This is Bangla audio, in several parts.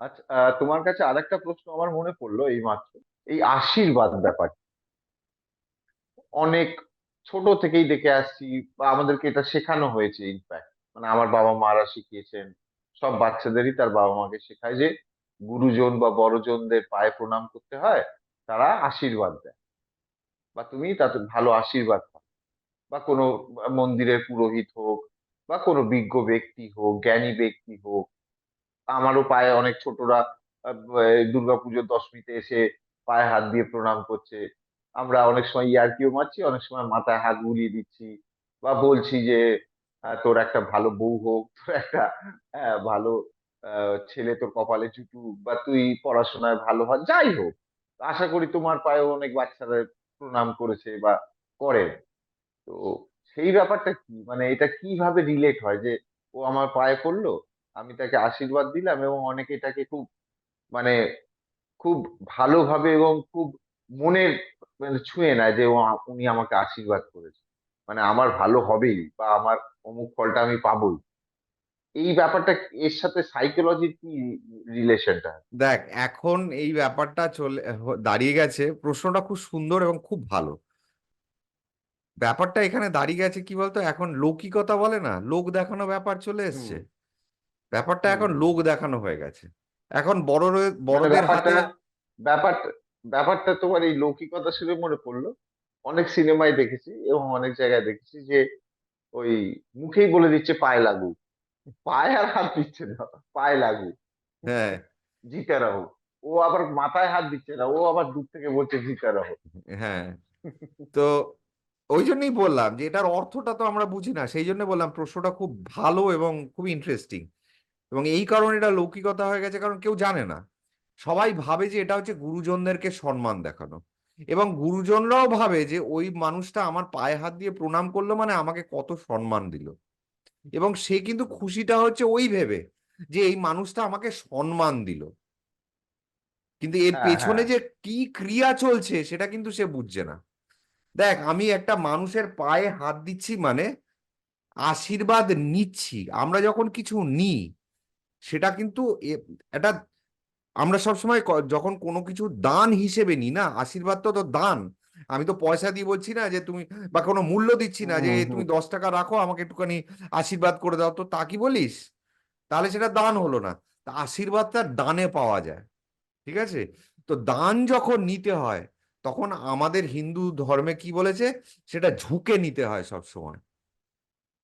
আচ্ছা তোমার কাছে আরেকটা প্রশ্ন আমার মনে পড়ল এই মাত্র এই আশীর্বাদ ব্যাপার। অনেক ছোট থেকেই দেখে আসছি, বা আমাদেরকে এটা শেখানো হয়েছে ইনফ্যাক্ট মানে আমার বাবা মারা শিখিয়েছেন, সব বাচ্চাদেরই তার বাবা মাকে শেখায় যে গুরুজন বা বড়জনদের পায়ে প্রণাম করতে হয়, তারা আশীর্বাদ দেয়। বা তুমি তাতে ভালো আশীর্বাদ পাও। বা কোনো মন্দিরের পুরোহিত হোক, বা কোনো বিজ্ঞ ব্যক্তি হোক, জ্ঞানী ব্যক্তি হোক আমারও পায়ে অনেক ছোটরা দুর্গাপুজোর দশমীতে এসে পায়ে হাত দিয়ে প্রণাম করছে। আমরা অনেক সময় ইয়ার্কিও মারছি অনেক সময় মাথায় হাত বুলিয়ে দিচ্ছি বা বলছি যে তোর একটা ভালো বউ হোক তোর একটা আহ, ভালো ছেলে তোর কপালে জুটুক বা তুই পড়াশোনায় ভালো হ যাই হোক। আশা করি তোমার পায়েও অনেক বাচ্চারা প্রণাম করেছে বা করে। তো সেই ব্যাপারটা কি? মানে এটা কীভাবে রিলেট হয় যে ও আমার পায়ে পড়ল আমি তাকে আশীর্বাদ দিলাম এবং অনেকে তাকে খুব মানে খুব ভালোভাবে এবং খুব মনের মানে ছুঁয়ে নেয় যে উনি আমাকে আশীর্বাদ করেছে। মানে আমার ভালো হবেই বা আমার অমুক ফলটা আমি পাবোই। এই ব্যাপারটা এর সাথে সাইকোলজির কি রিলেশনটা দেখ এখন এই ব্যাপারটা চলে দাঁড়িয়ে গেছে। প্রশ্নটা খুব সুন্দর এবং খুব ভালো। ব্যাপারটা এখানে দাঁড়িয়ে গেছে কি বলতো? এখন লৌকিকতা বলে না লোক দেখানো ব্যাপার চলে এসছে। ব্যাপারটা এখন লোক দেখানো হয়ে গেছে। এখন বড় বড়দের ব্যাপারটা হাতে ব্যাপারটা ব্যাপারটা তোমার এই লৌকিকতা শুনে মনে পড়ল। অনেক সিনেমায় দেখেছি এবং অনেক জায়গায় দেখেছি যে ওই মুখেই বলে দিচ্ছে পায়ে লাগু। পায়ে আর হাত দিচ্ছে না পায়ে লাগু। হ্যাঁ। জিতে রাহো ও আবার মাথায় হাত দিচ্ছে না ও আবার দূর থেকে বলছে জিতে রাহো হ্যাঁ। তো ওই জন্যই বললাম যে এটার অর্থটা তো আমরা বুঝি না সেই জন্য বললাম প্রশ্নটা খুব ভালো এবং খুব ইন্টারেস্টিং এবং এই কারণে এটা লৌকিকতা হয়ে গেছে কারণ কেউ জানে না। সবাই ভাবে যে এটা হচ্ছে গুরুজনদেরকে সম্মান দেখানো। এবং গুরুজনরাও ভাবে যে ওই মানুষটা আমার পায়ে হাত দিয়ে প্রণাম করল মানে আমাকে কত সম্মান দিল। এবং সে কিন্তু খুশিটা হচ্ছে ওই ভেবে যে এই মানুষটা আমাকে সম্মান দিল। কিন্তু এর হ্যাঁ পেছনে হ্যাঁ। যে কি ক্রিয়া চলছে সেটা কিন্তু সে বুঝছে না। দেখ আমি একটা মানুষের পায়ে হাত দিচ্ছি মানে আশীর্বাদ নিচ্ছি। আমরা যখন কিছু নিই সেটা কিন্তু এটা আমরা সবসময় যখন কোনো কিছু দান হিসেবে নিই না আশীর্বাদ তো তো দান। আমি তো পয়সা দিয়ে বলছি না যে তুমি বা কোনো মূল্য দিচ্ছি না যে তুমি দশ টাকা রাখো আমাকে একটুখানি আশীর্বাদ করে দাও। তো তা কি বলিস? তাহলে সেটা দান হলো না। তা আশীর্বাদটা দানে পাওয়া যায়। ঠিক আছে? তো দান যখন নিতে হয় তখন আমাদের হিন্দু ধর্মে কি বলেছে? সেটা ঝুঁকে নিতে হয় সব সময়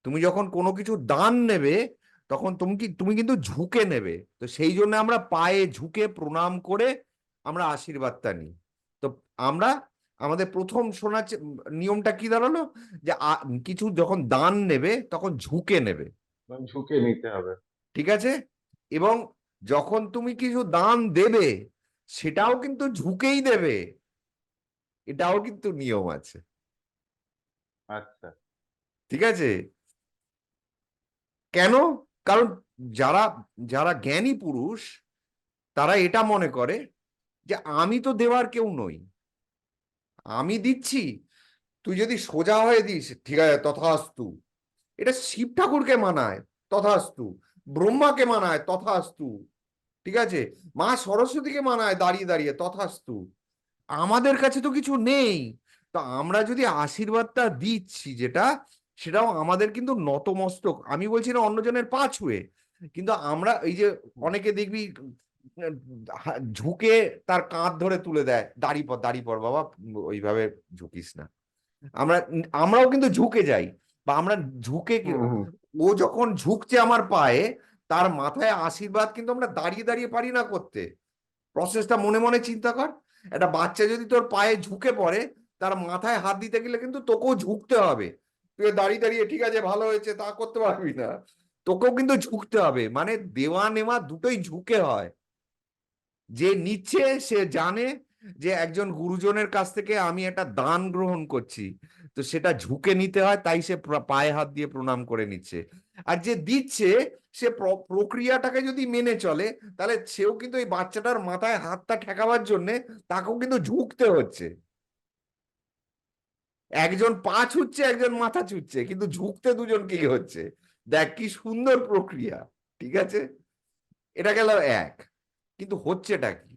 তুমি যখন কোনো কিছু দান নেবে তখন তুমি কি তুমি কিন্তু ঝুঁকে নেবে। তো সেই জন্য আমরা পায়ে ঝুঁকে প্রণাম করে আমরা আশীর্বাদটা নিই। তো আমরা আমাদের প্রথম শোনা নিয়মটা কি দাঁড়াল? যে কিছু যখন দান নেবে তখন ঝুঁকে নেবে। ঝুঁকে নিতে হবে। ঠিক আছে? এবং যখন তুমি কিছু দান দেবে সেটাও কিন্তু ঝুঁকেই দেবে। এটাও কিন্তু নিয়ম আছে। আচ্ছা। ঠিক আছে? কেন? কারণ যারা যারা জ্ঞানী পুরুষ, তারা এটা মনে করে যে আমি তো দেওয়ার কেউ নই। আমি দিচ্ছি, তুই যদি সোজা হয়ে দিস, ঠিক আছে, তথাস্তু। এটা শিব ঠাকুরকে মানায়, তথাস্তু। ব্রহ্মাকে মানায়, তথাস্তু। ঠিক আছে? মা সরস্বতীকে মানায়, দাঁড়িয়ে দাঁড়িয়ে, তথাস্তু। আমাদের কাছে তো কিছু নেই। তো আমরা যদি আশীর্বাদটা দিচ্ছি যেটা সেটাও আমাদের কিন্তু নতমস্তক। আমি বলছি না অন্যজনের পা ছুঁয়ে কিন্তু আমরা এই যে অনেকে দেখবি ঝুঁকে তার কাঁধ ধরে তুলে দেয় দাড়ি পর দাড়ি পর বাবা ওইভাবে ঝুঁকিস না। আমরা আমরাও কিন্তু ঝুঁকে যাই বা আমরা ঝুঁকে ও যখন ঝুঁকছে আমার পায়ে তার মাথায় আশীর্বাদ কিন্তু আমরা দাঁড়িয়ে দাঁড়িয়ে পারি না করতে। প্রসেসটা মনে মনে চিন্তা কর একটা বাচ্চা যদি তোর পায়ে ঝুঁকে পড়ে তার মাথায় হাত দিতে গেলে কিন্তু তোকেও ঝুঁকতে হবে। তুই দাঁড়িয়ে দাঁড়িয়ে, ঠিক আছে, ভালো হয়েছে, তা করতে পারবি না। তোকেও কিন্তু ঝুঁকতে হবে। মানে দেওয়া নেওয়া দুটোই ঝুঁকে হয়। যে নিচ্ছে, সে জানে যে একজন গুরুজনের কাছ থেকে আমি একটা দান গ্রহণ করছি। তো সেটা ঝুঁকে নিতে হয়, তাই সে পায়ে হাত দিয়ে প্রণাম করে নিচ্ছে। আর যে দিচ্ছে, সে প্র- প্রক্রিয়াটাকে যদি মেনে চলে, তাহলে সেও কিন্তু এই বাচ্চাটার মাথায় হাতটা ঠেকাবার জন্য তাকেও কিন্তু ঝুঁকতে হচ্ছে। একজন পা ছুটছে একজন মাথা ছুটছে কিন্তু ঝুঁকতে দুজন কি হচ্ছে। দেখ কি সুন্দর প্রক্রিয়া, ঠিক আছে? এটা গেল এক। কিন্তু হচ্ছেটা কি?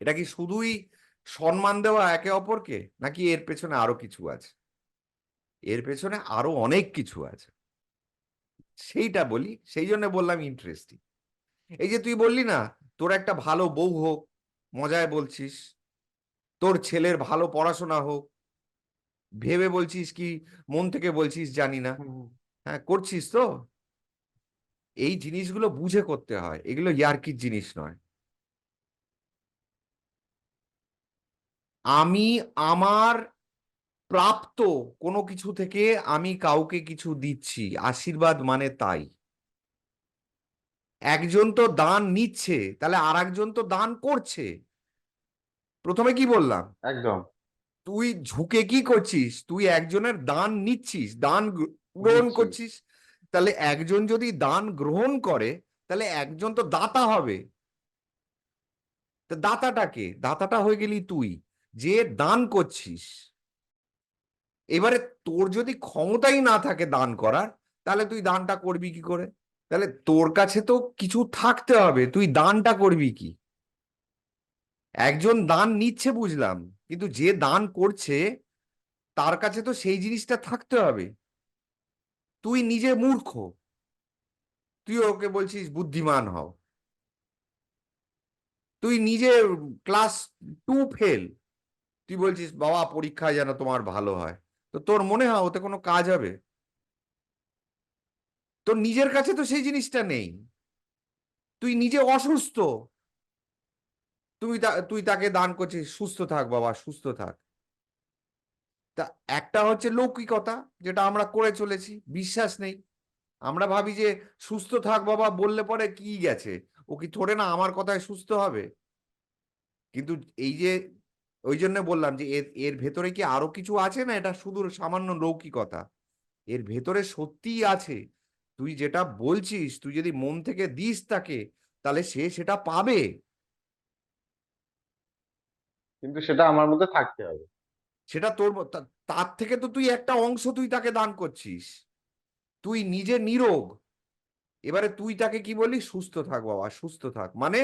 এটা কি শুধুই সম্মান দেওয়া একে অপরকে, নাকি এর পেছনে আরও কিছু আছে? এর পেছনে আরও অনেক কিছু আছে। সেইটা বলি, সেই জন্য বললাম ইন্টারেস্টিং এই যে তুই বললি না, তোর একটা ভালো বউ হোক, মজায় বলছিস, তোর ছেলের ভালো পড়াশোনা হোক ভেবে বলছিস কি মন থেকে বলছিস জানি না। হ্যাঁ করছিস তো? এই জিনিসগুলো বুঝে করতে হয় এগুলো ইয়ার্কির জিনিস নয়। আমি আমার প্রাপ্ত কোনো কিছু থেকে আমি কাউকে কিছু দিচ্ছি আশীর্বাদ মানে তাই। একজন তো দান নিচ্ছে তাহলে আর একজন তো দান করছে। প্রথমে কি বললাম? একদম। তুই ঝুঁকে কি করছিস? তুই একজনের দান নিচ্ছিস দান গ্রহণ করছিস। তাহলে একজন যদি দান গ্রহণ করে তাহলে একজন তো দাতা হবে। তা দাতাটাকে দাতাটা হয়ে গেলি তুই। যে দান করছিস এবারে তোর যদি ক্ষমতাই না থাকে দান করার তাহলে তুই দানটা করবি কি করে? তাহলে তোর কাছে তো কিছু থাকতে হবে। তুই দানটা করবি কি? একজন দান নিচ্ছে বুঝলাম, কিন্তু যে দান করছে, তার কাছে তো সেই জিনিসটা থাকতে হবে। তুই নিজে মূর্খ, তুই ওকে বলছিস বুদ্ধিমান হও। তুই নিজে ক্লাস টু ফেল তুই বলছিস, বাবা, পরীক্ষায় যেন তোমার ভালো হয়। তো তোর মনে হয় ওতে কোনো কাজ হবে? তোর নিজের কাছে তো সেই জিনিসটা নেই। তুই নিজে অসুস্থ তুই তা- তুই তাকে দান করছিস, সুস্থ থাক বাবা, সুস্থ থাক। তা একটা হচ্ছে লৌকিকতা, যেটা আমরা করে চলেছি, বিশ্বাস নেই। আমরা ভাবি যে সুস্থ থাক বাবা, বললে পরে কি গেছে? ও কি থোড়ে না আমার কথায় সুস্থ হবে? কিন্তু এই যে, ওই জন্য বললাম যে এর এর ভেতরে কি আরও কিছু আছে না? এটা শুধু সামান্য লৌকিকতা। এর ভেতরে সত্যিই আছে। তুই যেটা বলছিস, তুই যদি মন থেকে দিস তাকে, তাহলে সে সেটা পাবে। কিন্তু সেটা আমার মধ্যে থাকতে হবে। সেটা তোর তার থেকে তো তুই একটা অংশ তুই তাকে দান করছিস। তুই নিজে নিরোগ। এবারে তুই তাকে কি বলি সুস্থ থাক বাবা, সুস্থ থাক। মানে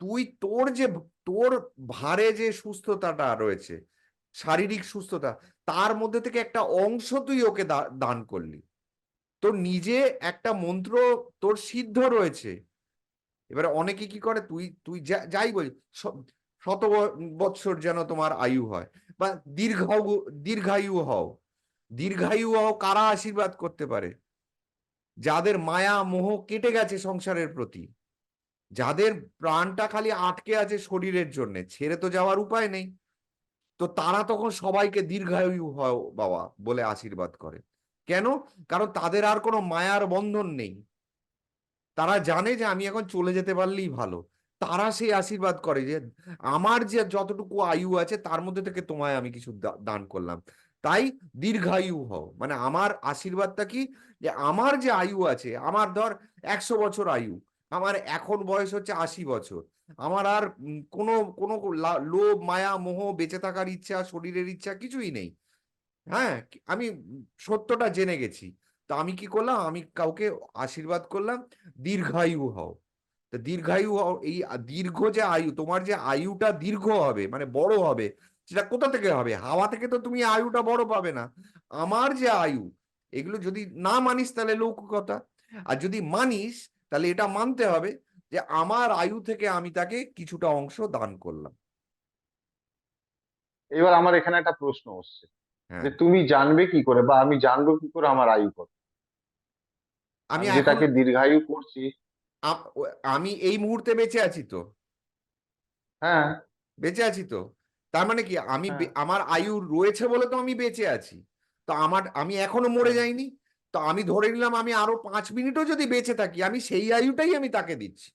তুই তোর যে তোর ভারে যে সুস্থতাটা রয়েছে, শারীরিক সুস্থতা, তার মধ্যে থেকে একটা অংশ তুই ওকে দান করলি। তোর নিজে একটা মন্ত্র তোর সিদ্ধ রয়েছে। এবারে অনেকে কি করে? তুই তুই যাই বলি শত বৎসর যেন তোমার আয়ু হয় বা দীর্ঘ দীর্ঘায়ু হও। দীর্ঘায়ু হও কারা আশীর্বাদ করতে পারে? যাদের মায়া, মোহ কেটে গেছে সংসারের প্রতি, যাদের প্রাণটা খালি আটকে আছে শরীরের জন্য, ছেড়ে তো যাওয়ার উপায় নেই। তো তারা তখন সবাইকে দীর্ঘায়ু হও বাবা বলে আশীর্বাদ করে। কেন? কারণ তাদের আর কোনো মায়ার বন্ধন নেই। তারা জানে যে আমি এখন চলে যেতে পারলেই ভালো। তারা সেই আশীর্বাদ করে যে আমার যে যতটুকু আয়ু আছে, তার মধ্যে থেকে তোমায় আমি কিছু দান করলাম। তাই দীর্ঘায়ু হও। মানে আমার আশীর্বাদটা কি? যে আমার যে আয়ু আছে, আমার ধর একশো বছর আয়ু, আমার এখন বয়স হচ্ছে আশি বছর, আমার আর কোনো কোনো লোভ, মায়া, মোহ বেঁচে থাকার ইচ্ছা, শরীরের ইচ্ছা কিছুই নেই। হ্যাঁ? আমি সত্যটা জেনে গেছি। তা আমি কি করলাম? আমি কাউকে আশীর্বাদ করলাম, দীর্ঘায়ু হও। তো দীর্ঘায়ু এই দীর্ঘ যে আয়ু তোমার যে আয়ুটা দীর্ঘ হবে মানে বড় হবে সেটা কোথা থেকে হবে? হাওয়া থেকে তো তুমি আয়ুটা বড় পাবে না। আমার যে আয়ু এগুলো যদি না মানিস তাহলে লৌকিকতা। আর যদি মানিস তাহলে এটা মানতে হবে যে আমার আয়ু থেকে আমি তাকে কিছুটা অংশ দান করলাম। এবার আমার এখানে একটা প্রশ্ন হচ্ছে হ্যাঁ। যে তুমি জানবে কি করে বা আমি জানব কি করে আমার আয়ু কত? আমি যেটাকে দীর্ঘায়ু করছি আমি এই মুহূর্তে বেঁচে আছি তো। হ্যাঁ। বেঁচে আছি তো। তার মানে কি? আমি হ্যাঁ। আমার আয়ু রয়েছে বলে তো আমি বেঁচে আছি। তো আমার আমি এখনও মরে হ্যাঁ। যাইনি। তো আমি ধরে নিলাম আমি আরও পাঁচ মিনিটও যদি বেঁচে থাকি আমি সেই আয়ুটাই আমি তাকে দিচ্ছি।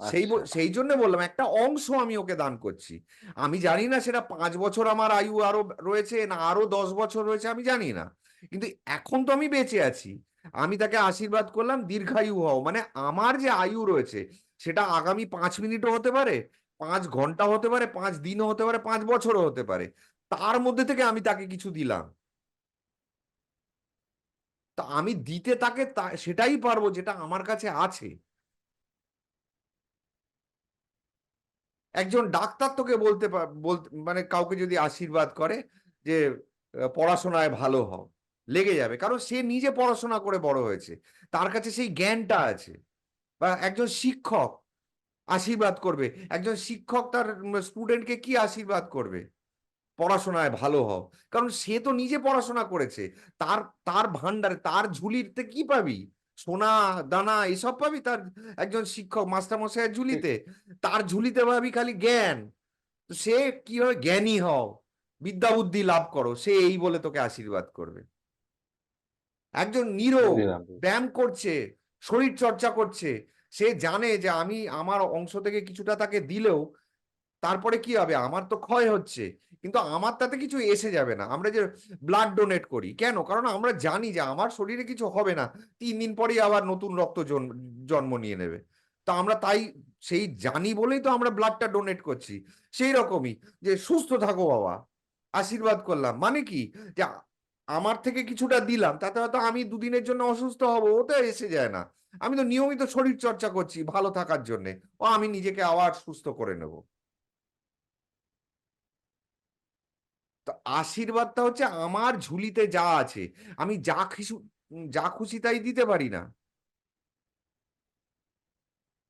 সেই আচ্ছা। সেই জন্য বললাম একটা অংশ আমি ওকে দান করছি। আমি জানি না সেটা পাঁচ বছর আমার আয়ু আরও রয়েছে না আরও দশ বছর রয়েছে আমি জানি না। কিন্তু এখন তো আমি বেঁচে আছি। আমি তাকে আশীর্বাদ করলাম, দীর্ঘায়ু হও। মানে আমার যে আয়ু রয়েছে, সেটা আগামী পাঁচ মিনিটও হতে পারে, পাঁচ ঘণ্টা হতে পারে, পাঁচ দিনও হতে পারে, পাঁচ বছরও হতে পারে। তার মধ্যে থেকে আমি তাকে কিছু দিলাম। তা আমি দিতে তাকে সেটাই পারব যেটা আমার কাছে আছে। একজন ডাক্তার তোকে বলতে মানে কাউকে যদি আশীর্বাদ করে যে পড়াশোনায় ভালো হও। লেগে যাবে। কারণ সে নিজে পড়াশোনা করে বড় হয়েছে। তার কাছে সেই জ্ঞানটা আছে। বা একজন শিক্ষক আশীর্বাদ করবে। একজন শিক্ষক তার স্টুডেন্টকে কি আশীর্বাদ করবে? পড়াশোনায় ভালো হও কারণ সে তো নিজে পড়াশোনা করেছে। তার তার ভান্ডারে তার ঝুলিতে কি পাবি? সোনা, দানা, এসব পাবি তার একজন শিক্ষক মাস্টারমশাইয়ের ঝুলিতে? তার ঝুলিতে পাবি খালি জ্ঞান। সে কি হয় জ্ঞানী হও? বিদ্যা বুদ্ধি লাভ করো। সে এই বলে তোকে আশীর্বাদ করবে। একজন বুঝলাম। ব্যায়াম করছে শরীর চর্চা করছে সে জানে যে আমি আমার অংশ থেকে কিছুটা তাকে দিলেও তারপরে কি হবে? আমার তো ক্ষয় হচ্ছে। কিন্তু আমার তাতে কিছু এসে যাবে না। আমরা যে ব্লাড ডোনেট করি কেন? কারণ আমরা জানি যে আমার শরীরে কিছু হবে না। তিন দিন পরেই আবার নতুন রক্ত জন্ম জন্ম নিয়ে নেবে। তো আমরা তাই সেই জানি বলেই তো আমরা ব্লাডটা ডোনেট করছি। সেই রকমই যে সুস্থ থাকো বাবা। আশীর্বাদ করলাম। মানে কি? যে আমার থেকে কিছুটা দিলাম, তাতে হয়তো আমি দুদিনের জন্য অসুস্থ হব ওটা এসে যায় না। আমি তো নিয়মিত শরীর চর্চা করছি ভালো থাকার জন্য। ও আমি নিজেকে আবার সুস্থ করে নেব। তো আশীর্বাদটা হচ্ছে আমার ঝুলিতে যা আছে, আমি যা কিছু যা খুশি তাই দিতে পারি না।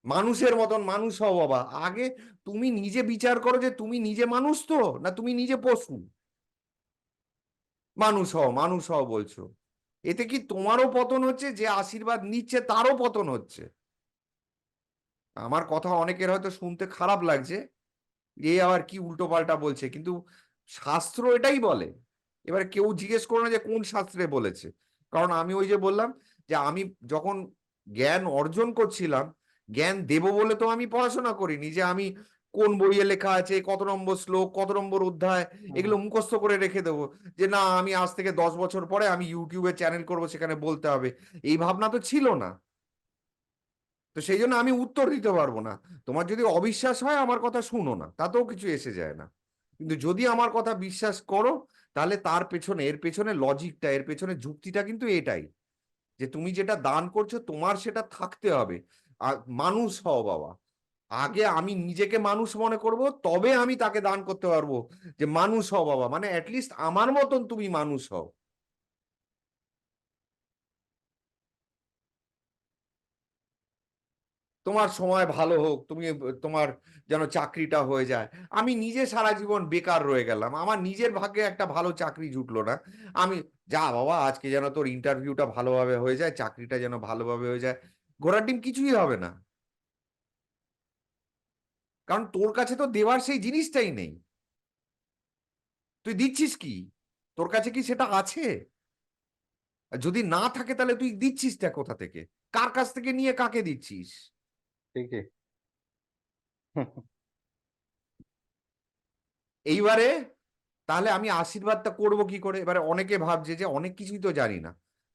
মানুষের মতন মানুষ হও বাবা। আগে তুমি নিজে বিচার করো যে তুমি নিজে মানুষ তো, না তুমি নিজে পশু? মানুষ হও মানুষ হও বলছো। এতে কি তোমারও পতন হচ্ছে, যে আশীর্বাদ নিচ্ছে তারও পতন হচ্ছে? আমার কথা অনেকের হয়তো শুনতে খারাপ লাগছে, এ আবার কি উল্টো পাল্টা বলছে, কিন্তু শাস্ত্র এটাই বলে। এবার কেউ জিজ্ঞেস করো না যে কোন শাস্ত্রে বলেছে। কারণ আমি ওই যে বললাম যে আমি যখন জ্ঞান অর্জন করছিলাম, জ্ঞান দেব বলে তো আমি পড়াশোনা করিনি, যে আমি কোন বইয়ে লেখা আছে কত নম্বর শ্লোক কত নম্বর অধ্যায় এগুলো মুখস্থ করে রেখে দেবো। যে না আমি আজ থেকে দশ বছর পরে আমি ইউটিউবে চ্যানেল করব সেখানে বলতে হবে। এই ভাবনা তো ছিল না। তো সেই জন্য আমি উত্তর দিতে পারব না। তোমার যদি অবিশ্বাস হয় আমার কথা শুনো না। তাতেও কিছু এসে যায় না। কিন্তু যদি আমার কথা বিশ্বাস করো তাহলে তার পেছনে এর পেছনে লজিকটা এর পেছনে যুক্তিটা কিন্তু এটাই। যে তুমি যেটা দান করছ তোমার সেটা থাকতে হবে। আর মানুষ হও বাবা। আগে আমি নিজেকে মানুষ মনে করব, তবে আমি তাকে দান করতে পারব যে মানুষ হও বাবা মানে অ্যাটলিস্ট আমার মতন তুমি মানুষ হও। তোমার সময় ভালো হোক, তুমি তোমার যেন চাকরিটা হয়ে যায়। আমি নিজে সারা জীবন বেকার রয়ে গেলাম, আমার নিজের ভাগ্যে একটা ভালো চাকরি জুটলো না। আমি, যা বাবা, আজকে যেন তোর ইন্টারভিউটা ভালোভাবে হয়ে যায়, চাকরিটা যেন ভালোভাবে হয়ে যায়, ঘোড়ার ডিম কিছুই হবে না। কারণ তোর কাছে তো দেওয়ার সেই জিনিসটাই নেই। তুই দিচ্ছিস কি? তোর কাছে কি সেটা আছে? যদি না থাকে তাহলে তুই দিচ্ছিসটা কোথা থেকে? কার কাছ থেকে নিয়ে কাকে দিচ্ছিস? ঠিকই। এইবারে তাহলে আমি আশীর্বাদটা করব কি করে? এবারে অনেকে ভাবছে যে অনেক কিছুই তো জানি না।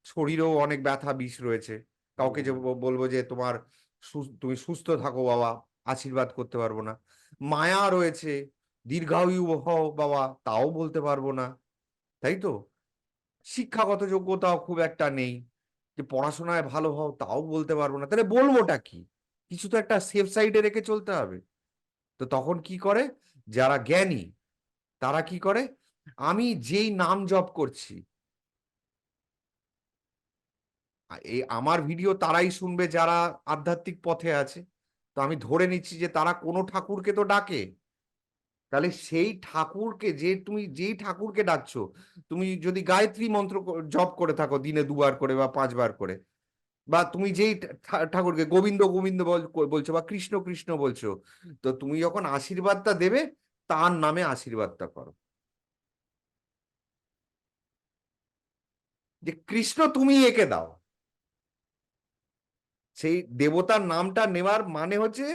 শরীরেও অনেক ব্যথা বিষ রয়েছে। কাউকে যে বলব যে তোমার তুমি সুস্থ থাকো বাবা। আশীর্বাদ করতে পারব না। মায়া রয়েছে, দীর্ঘায়ু হও বাবা, তাও বলতে পারব না। তাই তো? শিক্ষাগত যোগ্যতাও খুব একটা নেই। যে পড়াশোনায় ভালো হও, তাও বলতে পারব না। তাহলে বলবোটা কি? কিছু তো একটা সেফ সাইডে রেখে চলতে হবে। তো তখন কি করে? যারা জ্ঞানী, তারা কি করে? আমি যেই নাম জপ করছি এই আমার ভিডিও তারাই শুনবে যারা আধ্যাত্মিক পথে আছে। তো আমি ধরে নিচ্ছি যে তারা কোনো ঠাকুরকে তো ডাকে। তাহলে সেই ঠাকুরকে যে তুমি যেই ঠাকুরকে ডাকছো, তুমি যদি গায়ত্রী মন্ত্র জপ করে থাকো দিনে দুবার করে বা পাঁচবার করে, বা তুমি যেই ঠাকুরকে গোবিন্দ গোবিন্দ বলছো বা কৃষ্ণ কৃষ্ণ বলছো, তো তুমি যখন আশীর্বাদটা দেবে, তার নামে আশীর্বাদটা করো। যে কৃষ্ণ তুমি একে দাও। সেই দেবতার নামটা নেওয়ার মানে হচ্ছে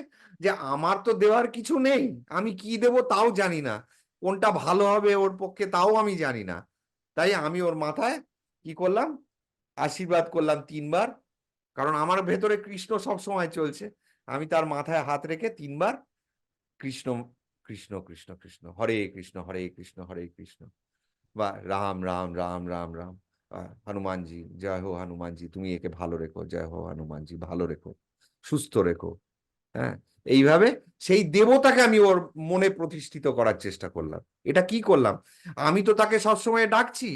যে আমার তো দেওয়ার কিছু নেই, আমি কি দেব তাও জানি না, কোনটা ভালো হবে ওর পক্ষে তাও আমি জানি না। তাই আমি ওর মাথায় কি করলাম, আশীর্বাদ করলাম তিনবার, কারণ আমার ভেতরে কৃষ্ণ সব সময় চলছে, আমি তার মাথায় হাত রেখে তিনবার কৃষ্ণ কৃষ্ণ কৃষ্ণ কৃষ্ণ, হরে কৃষ্ণ হরে কৃষ্ণ হরে কৃষ্ণ, বা রাম রাম রাম রাম রাম। হনুমানজি, জয় হো হনুমানজি, তুমি একে ভালো রেখো, জয় হো হনুমানজি, ভালো রেখো, সুস্থ রেখো। হ্যাঁ এইভাবে সেই দেবতাকে আমি ওর মনে প্রতিষ্ঠিত করার চেষ্টা করলাম। এটা কি করলাম? আমি তো তাকে সবসময় ডাকছি,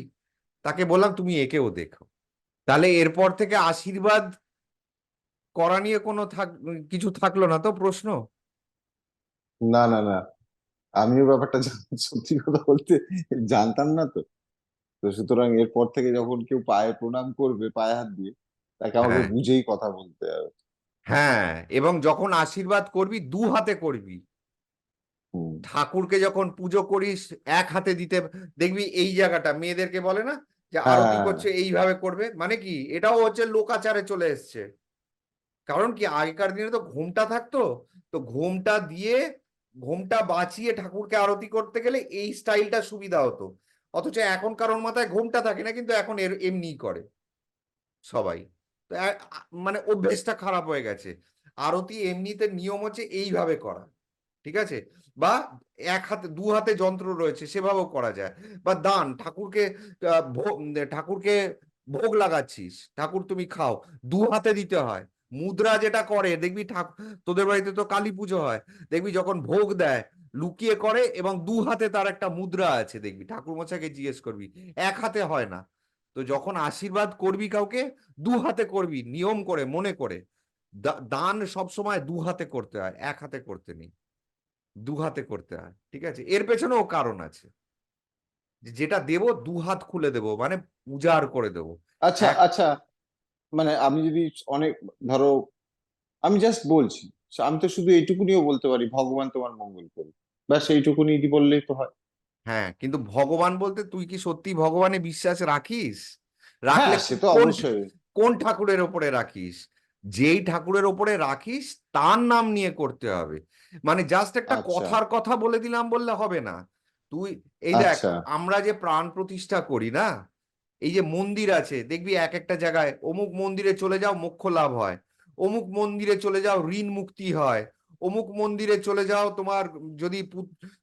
তাকে বললাম, তুমি একেও দেখো। তাহলে এরপর থেকে আশীর্বাদ করা নিয়ে কোনো থাক, কিছু থাকল না তো প্রশ্ন? না না না। আমিও ব্যাপারটা সত্যি কথা বলতে জানতাম না তো। তো সুতরাং এরপর থেকে যখন কেউ পায়ে প্রণাম করবে পায়ে হাত দিয়ে তাকে আমাকে হ্যাঁ। বুঝেই কথা বলতে হবে। হ্যাঁ এবং যখন আশীর্বাদ করবি দু হাতে করবি। ঠাকুরকে যখন পুজো করিস এক হাতে দিতে দেখবি এই জায়গাটা মেয়েদেরকে বলে না যে আরতি হ্যাঁ। করছে এইভাবে করবে? মানে কি এটাও হচ্ছে লোকাচারে চলে এসছে। কারণ কি আগেকার দিনে তো ঘোমটা থাকতো তো ঘোমটা দিয়ে ঘোমটা বাঁচিয়ে ঠাকুরকে আরতি করতে গেলে এই স্টাইলটা সুবিধা হতো। অথচ এখন কারোর মাথায় ঘোমটা থাকে না, কিন্তু এখন এর এমনিই করে সবাই। মানে অভ্যেসটা খারাপ হয়ে গেছে। আরতি এমনিতে নিয়ম হচ্ছে এইভাবে করা, ঠিক আছে? বা এক হাতে, দু হাতে যন্ত্র রয়েছে, সেভাবেও করা যায়। বা দান, ঠাকুরকে ঠাকুরকে ভোগ লাগাচ্ছিস, ঠাকুর তুমি খাও, দু হাতে দিতে হয়। মুদ্রা যেটা করে, দেখবি ঠাকুর তোদের বাড়িতে তো কালী পুজো হয়, দেখবি যখন ভোগ দেয় লুকিয়ে করে এবং দু হাতে তার একটা মুদ্রা আছে দেখবি। ঠাকুর মশাইকে জিজ্ঞেস করবি এক হাতে হয় না। তো যখন আশীর্বাদ করবি কাউকে দু হাতে করবি নিয়ম করে মনে করে। দান সব সময় দু হাতে করতে হয় এক হাতে করতে নেই। দু হাতে করতে হয় ঠিক আছে? এর পেছনেও কারণ আছে। যে যেটা দেব দু হাত খুলে দেব মানে উজাড় করে দেব। আচ্ছা আচ্ছা। মানে আমি যদি অনেক ধরো আমি জাস্ট বলছি আমি তো শুধু এইটুকুনিও বলতে পারি ভগবান তোমার মঙ্গল করুন ব্যাস এইটুকুনি বললেই তো হয়। হ্যাঁ কিন্তু ভগবান বলতে তুই কি সত্যি ভগবানে বিশ্বাস রাখিস? হ্যাঁ রাখলে সে তো কোন অবশ্যই। কোন ঠাকুরের ওপরে রাখিস? যেই ঠাকুরের ওপরে রাখিস তার নাম নিয়ে করতে হবে। মানে জাস্ট একটা আচ্ছা। কথার কথা বলে দিলাম বললে হবে না। তুই এই দেখ আচ্ছা। আমরা যে প্রাণ প্রতিষ্ঠা করি না এই যে মন্দির আছে দেখবি এক একটা জায়গায় অমুক মন্দিরে চলে যাও মোক্ষ লাভ হয়। অমুক মন্দিরে চলে যাও, ঋণ মুক্তি হয়। অমুক মন্দিরে চলে যাও, তোমার যদি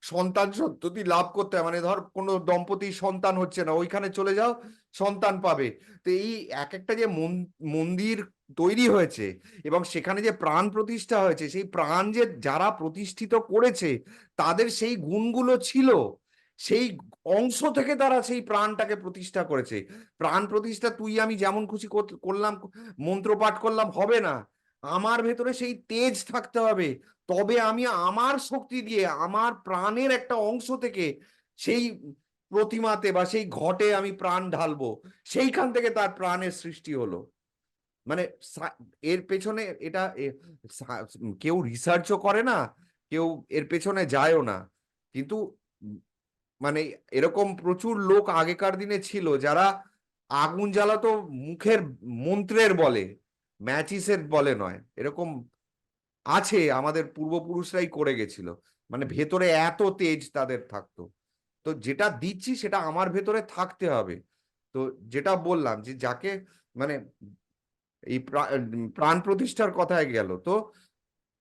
সন্তান সন্ততি লাভ করতে হয় মানে ধর কোনো দম্পতির সন্তান হচ্ছে না, ওইখানে চলে যাও, সন্তান পাবে। তো এই এক একটা যে মন- মন্দির তৈরি হয়েছে এবং সেখানে যে প্রাণ প্রতিষ্ঠা হয়েছে, সেই প্রাণ যে যারা প্রতিষ্ঠিত করেছে, তাদের সেই গুণগুলো ছিল। সেই অংশ থেকে তারা সেই প্রাণটাকে প্রতিষ্ঠা করেছে। প্রাণ প্রতিষ্ঠা তুই আমি যেমন খুশি কর- করলাম মন্ত্র পাঠ করলাম, হবে না। আমার ভেতরে সেই তেজ থাকতে হবে। তবে আমি আমার শক্তি দিয়ে, আমার প্রাণের একটা অংশ থেকে সেই প্রতিমাতে বা সেই ঘটে আমি প্রাণ ঢালবো। সেইখান থেকে তার প্রাণের সৃষ্টি হলো। মানে এর পেছনে এটা কেউ রিসার্চও করে না, কেউ এর পেছনে যায়ও না। কিন্তু মানে এরকম প্রচুর লোক আগেকার দিনে ছিল যারা আগুন জ্বালাতো মুখের মন্ত্রের বলে, ম্যাচিসের বলে নয়। এরকম আছে, আমাদের পূর্বপুরুষরাই করে গেছিল। মানে ভেতরে এত তেজ তাদের থাকতো। তো যেটা দিচ্ছি সেটা আমার ভেতরে থাকতে হবে। তো যেটা বললাম যে যাকে মানে এই প্রা- প্রাণ প্রতিষ্ঠার কথায় গেল। তো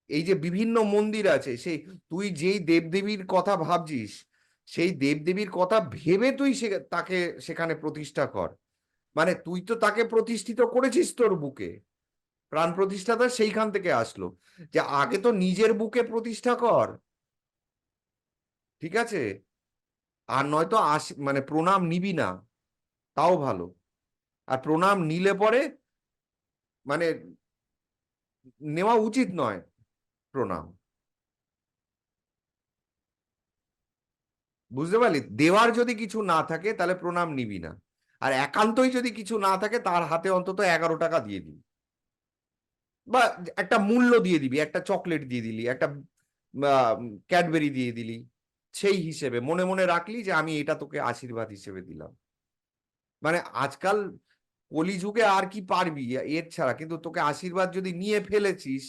এই যে বিভিন্ন মন্দির আছে, সেই তুই যেই দেবদেবীর কথা ভাবছিস সেই দেবদেবীর কথা ভেবে তুই সে, তাকে সেখানে প্রতিষ্ঠা কর। মানে তুই তো তাকে প্রতিষ্ঠিত করেছিস তোর বুকে। প্রাণ প্রতিষ্ঠাতা সেইখান থেকে আসলো যে আগে তো নিজের বুকে প্রতিষ্ঠা কর। ঠিক আছে? আর নয়তো আস মানে প্রণাম নিবি না। তাও ভালো। আর প্রণাম নিলে পরে মানে নেওয়া উচিত নয় প্রণাম। বুঝতে পারলি? দেওয়ার যদি কিছু না থাকে, তাহলে প্রণাম নিবি না। আর একান্তই যদি কিছু না থাকে, তার হাতে অন্তত এগারো টাকা দিয়ে দিবি। বা একটা মূল্য দিয়ে দিবি, একটা চকলেট দিয়ে দিলি, একটা ক্যাডবেরি দিয়ে দিলি, সেই হিসেবে মনে মনে রাখলি যে আমি এটা তোকে আশীর্বাদ হিসেবে দিলাম। মানে আজকাল কলিযুগে আর কি পারবি? এর ছাড়া। কিন্তু তোকে আশীর্বাদ যদি নিয়ে ফেলেছিস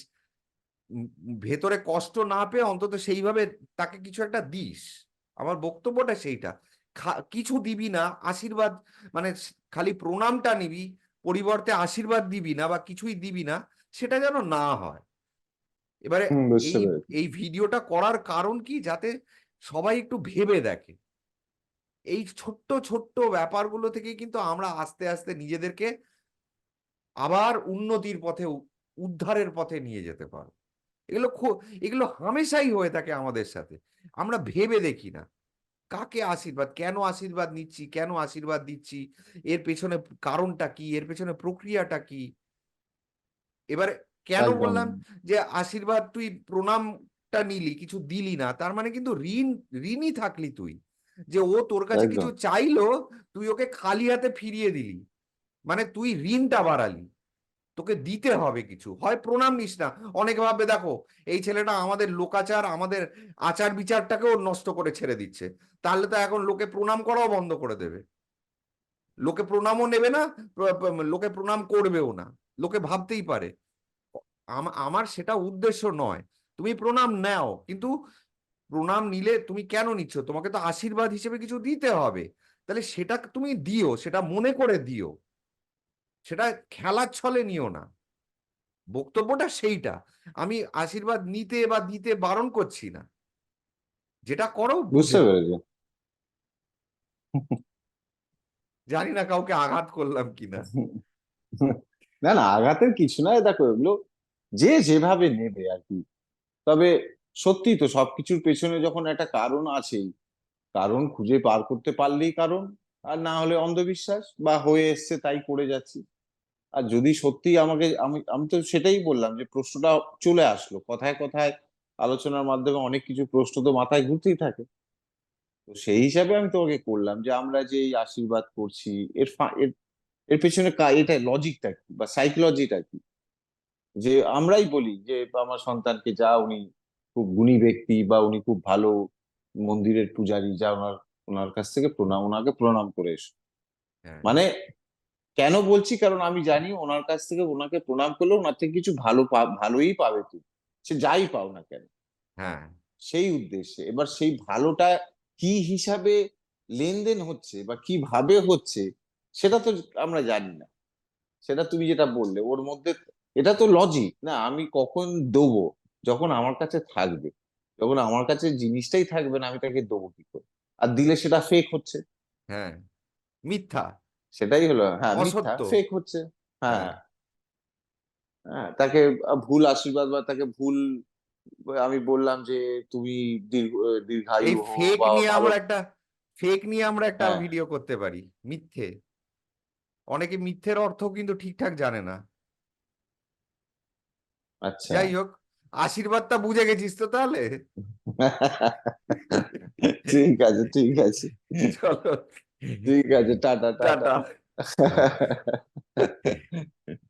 ভেতরে কষ্ট না পেয়ে অন্তত সেইভাবে তাকে কিছু একটা দিস। আমার বক্তব্যটা সেইটা। কিছু দিবি না আশীর্বাদ মানে খালি প্রণামটা নিবি পরিবর্তে আশীর্বাদ দিবি না বা কিছুই দিবি না সেটা যেন না হয়। এবারে এই ভিডিওটা করার কারণ কি? যাতে সবাই একটু ভেবে দেখে। এই ছোট্ট ছোট্ট ব্যাপারগুলো থেকে কিন্তু আমরা আস্তে আস্তে নিজেদেরকে আবার উন্নতির পথে উদ্ধারের পথে নিয়ে যেতে পারব। এগুলো এগুলো হামেশাই হয়ে থাকে আমাদের সাথে। আমরা ভেবে দেখি না। কাকে আশীর্বাদ কেন আশীর্বাদ নিচ্ছি কেন আশীর্বাদ দিচ্ছি এর পেছনে কারণটা কি এর পেছনে প্রক্রিয়াটা কি? এবারে কেন বললাম যে আশীর্বাদ তুই প্রণামটা নিলি কিছু দিলি না তার মানে কিন্তু ঋণ ঋণই থাকলি তুই। যে ও তোর কাছে কিছু চাইলো তুই ওকে খালি হাতে ফিরিয়ে দিলি। মানে তুই ঋণটা বাড়ালি। তোকে দিতে হবে কিছু। হয় প্রণাম নিস না। অনেকে ভাববে, দেখো, এই ছেলেটা আমাদের লোকাচার, আমাদের আচার বিচারটাকেও নষ্ট করে ছেড়ে দিচ্ছে। তাহলে তো এখন লোকে প্রণাম করাও বন্ধ করে দেবে। লোকে প্রণামও নেবে না লোকে প্রণাম করবেও না। লোকে ভাবতেই পারে। আম- আমার সেটা উদ্দেশ্য নয়। তুমি প্রণাম নাও, কিন্তু প্রণাম নিলে তুমি কেন নিচ্ছ? তোমাকে তো আশীর্বাদ হিসেবে কিছু দিতে হবে। তাহলে সেটা তুমি দিও, সেটা মনে করে দিও। সেটা খেলার ছলে নিও না। বক্তব্যটা সেইটা। আমি আশীর্বাদ নিতে বা দিতে বারণ করছি না। যেটা করো বুঝতে বুঝে। পেরেছি। জানি না কাউকে আঘাত করলাম কিনা না না আঘাতের কিছু না। দেখো এগুলো যে যেভাবে নেবে আর কি। তবে সত্যি তো সবকিছুর পেছনে যখন একটা কারণ আছেই কারণ খুঁজে পার করতে পারলেই কারণ। আর না হলে অন্ধবিশ্বাস বা হয়ে এসছে তাই করে যাচ্ছি। আর যদি সত্যি আমাকে আমি আমি তো সেটাই বললাম যে প্রশ্নটা চলে আসলো। কথায় কথায় আলোচনার মাধ্যমে অনেক কিছু প্রশ্ন তো মাথায় ঘুরতেই থাকে। তো সেই হিসাবে আমি তোমাকে করলাম যে আমরা যে এই আশীর্বাদ করছি এর এর পেছনে এটা লজিকটা কি বা সাইকোলজিটা কি? যে আমরাই বলি যে আমার সন্তানকে যা উনি খুব গুণী ব্যক্তি বা উনি খুব ভালো মন্দিরের পূজারী যা ওনার ওনার কাছ থেকে প্রণাম ওনাকে প্রণাম করে এসো। হ্যাঁ, মানে কেন বলছি? কারণ আমি জানি ওনার কাছ থেকে ওনাকে প্রণাম করলে ওনার থেকে কিছু ভালো ভালোই পাবে তুমি সে যাই পাও না কেন? হ্যাঁ। সেই উদ্দেশ্যে। এবার সেই ভালোটা কি হিসাবে লেনদেন হচ্ছে বা কীভাবে হচ্ছে সেটা তো আমরা জানি না। সেটা তুমি যেটা বললে ওর মধ্যে এটা তো লজিক না? আমি কখন দেবো? যখন আমার কাছে থাকবে। যখন আমার কাছে জিনিসটাই থাকবে না আমি তাকে দেবো কি করে? আর দিলে সেটা ফেক হচ্ছে। হ্যাঁ। মিথ্যা। সেটাই হলো হ্যাঁ ফেক হচ্ছে হ্যাঁ। হ্যাঁ। হ্যাঁ তাকে ভুল আশীর্বাদ বা তাকে ভুল আমি বললাম যে তুমি দীর্ঘ দীর্ঘায়ু ফেক নিয়ে আমরা একটা ফেক নিয়ে আমরা একটা হ্যাঁ। ভিডিও করতে পারি মিথ্যে। অনেকে মিথ্যের অর্থ কিন্তু ঠিকঠাক জানে না। আচ্ছা। যাই হোক আশীর্বাদটা বুঝে গেছিস তো তাহলে? ঠিক আছে ঠিক আছে। চলো। ঠিক আছে টাটা টাটা টাটা